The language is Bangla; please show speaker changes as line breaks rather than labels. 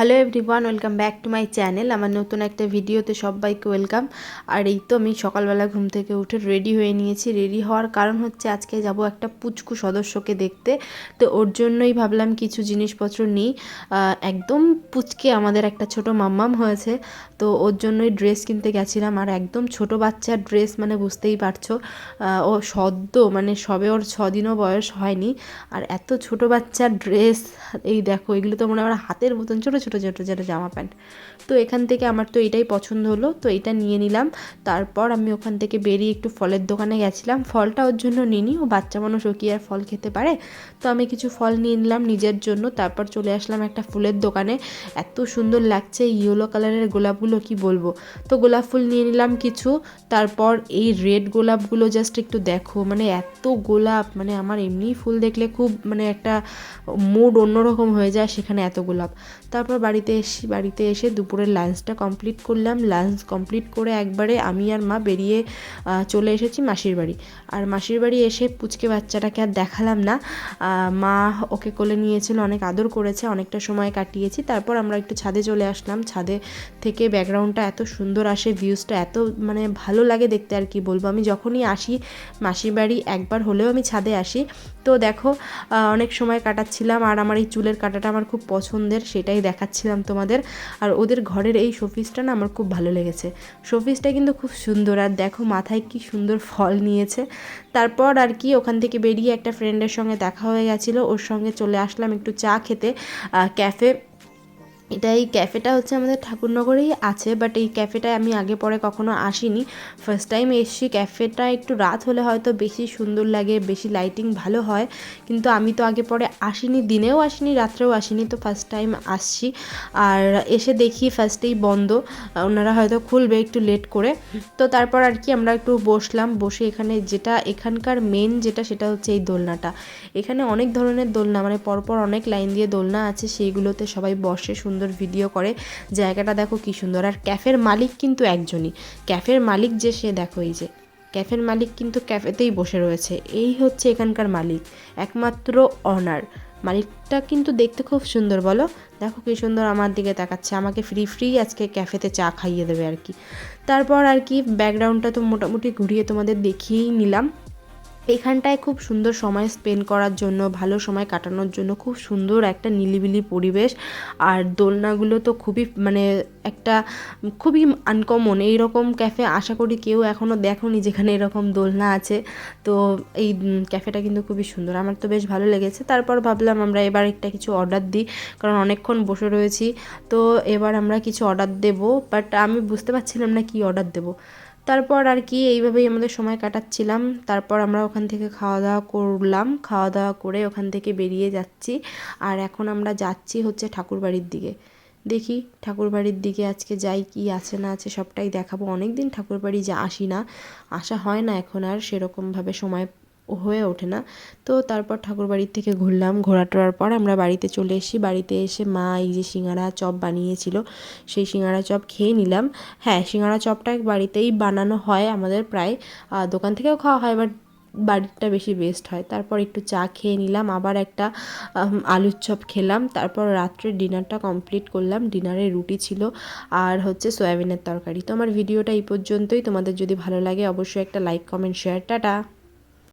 Hello everyone welcome back to my channel আমার নতুন একটা ভিডিওতে সবাইকে ওয়েলকাম আর এই তো আমি সকালবেলা ঘুম থেকে উঠে রেডি হয়ে নিয়েছি। রেডি হওয়ার কারণ হচ্ছে আজকে যাব একটা পুচকু সদস্যকে দেখতে। তো ওর জন্যই ভাবলাম কিছু জিনিসপত্র নিই। একদম পুচকে আমাদের একটা ছোট মাম্মাম হয়েছে। তো ওর জন্যই ড্রেস কিনতে গেছিলাম। আর একদম ছোট বাচ্চার ড্রেস মানে বুঝতেই পারছ। ও সদ্য মানে সবে ওর ছদিনও বয়স হয়নি। আর এত ছোট বাচ্চার ড্রেস এই দেখো এগুলো তো মনে হয় আমার হাতের মতন, ছোটো ছোটো ছোটো ছোটো জামা প্যান্ট। তো এখান থেকে আমার তো এটাই পছন্দ হলো, তো এটা নিয়ে নিলাম। তারপর আমি ওখান থেকে বেরিয়ে একটু ফলের দোকানে গেছিলাম। ফলটা ওর জন্য নিইনি ও বাচ্চা মানুষ, ও কি আর ফল খেতে পারে? তো আমি কিছু ফল নিয়ে নিলাম নিজের জন্য, তারপর চলে আসলাম একটা ফুলের দোকানে। এত সুন্দর লাগছে ইয়েলো কালারের গোলাপগুলো, কি বলব? তো গোলাপ ফুল নিয়ে নিলাম কিছু, তারপর এই রেড গোলাপগুলো জাস্ট একটু দেখো। মানে এত গোলাপ মানে আমার এমনিই ফুল দেখলে খুব মানে একটা মুড অন্যরকম হয়ে যায় সেখানে এত গোলাপ। তারপর বাড়িতে এসে বাড়িতে এসে দুপুরের লাঞ্চটা কমপ্লিট করলাম। লাঞ্চ কমপ্লিট করে একবারে আমি আর মা বেরিয়ে চলে এসেছি মাসির বাড়ি। আর মাসির বাড়ি এসে পুচকে বাচ্চাটাকে আর দেখালাম না। মা ওকে কোলে নিয়েছিল, অনেক আদর করেছে, অনেকটা সময় কাটিয়েছি। তারপর আমরা একটু ছাদে চলে আসলাম। ছাদে থেকে ব্যাকগ্রাউন্ডটা এত সুন্দর আসে ভিউজটা এত মানে ভালো লাগে দেখতে আর কি বলব। আমি যখনই আসি মাসির বাড়ি, একবার হলেও আমি ছাদে আসি। তো দেখো অনেক সময় কাটাচ্ছিলাম আর আমার এই চুলের কাটাটা আমার খুব পছন্দের, সেটাই দেখাচ্ছিলাম তোমাদের। আর ওদের ঘরের এই শোপিসটা না আমার খুব ভালো লেগেছে। শোপিসটা কিন্তু খুব সুন্দর, আর দেখো মাথায় কি সুন্দর ফল নিয়েছে। তারপর আর কি ওখান থেকে বেরিয়ে একটা ফ্রেন্ডের সঙ্গে দেখা হয়ে গেছিল, ওর সঙ্গে চলে আসলাম একটু চা খেতে ক্যাফে এটা এই ক্যাফেটা হচ্ছে আমাদের ঠাকুরনগরেই আছে বাট এই ক্যাফেটায় আমি আগে পরে কখনো আসিনি। ফার্স্ট টাইম এসছি, ক্যাফেটা একটু রাত হলে হয়তো বেশি সুন্দর লাগে, বেশি লাইটিং ভালো হয়, কিন্তু আমি তো আগে পরে আসিনি, দিনেও আসিনি, রাত্রেও আসিনি, তো ফার্স্ট টাইম আসছি। আর এসে দেখি ফার্স্টেই বন্ধ, ওনারা হয়তো খুলবে একটু লেট করে। তো তারপর আর কি আমরা একটু বসলাম, বসে এখানে যেটা এখানকার মেন যেটা, সেটা হচ্ছে এই দোলনাটা। এখানে অনেক ধরনের দোলনা মানে পরপর অনেক লাইন দিয়ে দোলনা আছে, সেইগুলোতে সবাই বসে সুন্দর ভিডিও করে। জায়গাটা দেখো কি সুন্দর। আর ক্যাফের মালিক কিন্তু একজনই। ক্যাফের মালিক যে সে দেখো এই যে। ক্যাফের মালিক কিন্তু ক্যাফেতেই বসে রয়েছে। এই হচ্ছে এখানকার মালিক। একমাত্র অনার মালিকটা কিন্তু দেখতে খুব সুন্দর, বলো? দেখো কি সুন্দর আমার দিকে তাকাচ্ছে। আমাকে ফ্রি ফ্রি আজকে ক্যাফেতে চা খাইয়ে দেবে আর কি। তারপর আর কি ব্যাকগ্রাউন্ডটা তো মোটামুটি ঘুরিয়ে তোমাদের দেখিয়েই নিলাম। এখানটায় খুব সুন্দর সময় স্পেন্ড করার জন্য, ভালো সময় কাটানোর জন্য খুব সুন্দর একটা নিলিবিলি পরিবেশ। আর দোলনাগুলো তো খুবই মানে একটা খুবই আনকমন এইরকম ক্যাফে আশা করি কেউ এখনও দেখোনি যেখানে এরকম দোলনা আছে। তো এই ক্যাফেটা কিন্তু খুবই সুন্দর। আমার তো বেশ ভালো লেগেছে। তারপর ভাবলাম আমরা এবার একটা কিছু অর্ডার দিই, কারণ অনেকক্ষণ বসে রয়েছি। তো এবার আমরা কিছু অর্ডার দেবো বাট আমি বুঝতে পারছিলাম না কি অর্ডার দেবো। তারপর আর কি এইভাবেই আমাদের সময় কাটাচ্ছিলাম। তারপর আমরা ওখান থেকে খাওয়া দাওয়া করলাম। খাওয়া দাওয়া করে ওখান থেকে বেরিয়ে যাচ্ছি। আর এখন আমরা যাচ্ছি হচ্ছে ঠাকুরবাড়ির দিকে। দেখি ঠাকুরবাড়ির দিকে আজকে যাই, কি আছে না আছে সবটাই দেখাবো। অনেক দিন ঠাকুরবাড়ি যা আসি না, আসা হয় না এখন আর সেরকমভাবে সময় হয়ে ওঠে না। তো তারপর ঠাকুর বাড়ির থেকে ঘুরলাম। ঘোরা টোরার পর আমরা বাড়িতে চলে এসেছি। বাড়িতে এসে মা এই যে সিঙ্গারা চপ বানিয়েছিল, সেই সিঙ্গারা চপ খেয়ে নিলাম। হ্যাঁ সিঙ্গারা চপটা বাড়িতেই বানানো হয় আমাদের প্রায়। দোকান থেকেও খাওয়া হয়, বাট বাড়িটা বেশি বেস্ট হয়। তারপর একটু চা খেয়ে নিলাম, আবার একটা আলুর চপ খেলাম। তারপর রাত্রে ডিনারটা কমপ্লিট করলাম। ডিনারে রুটি ছিল আর হচ্ছে সয়াবিনের তরকারি। তো আমার ভিডিওটা এই পর্যন্তই। তোমাদের যদি ভালো লাগে অবশ্যই একটা লাইক কমেন্ট শেয়ার টাটা!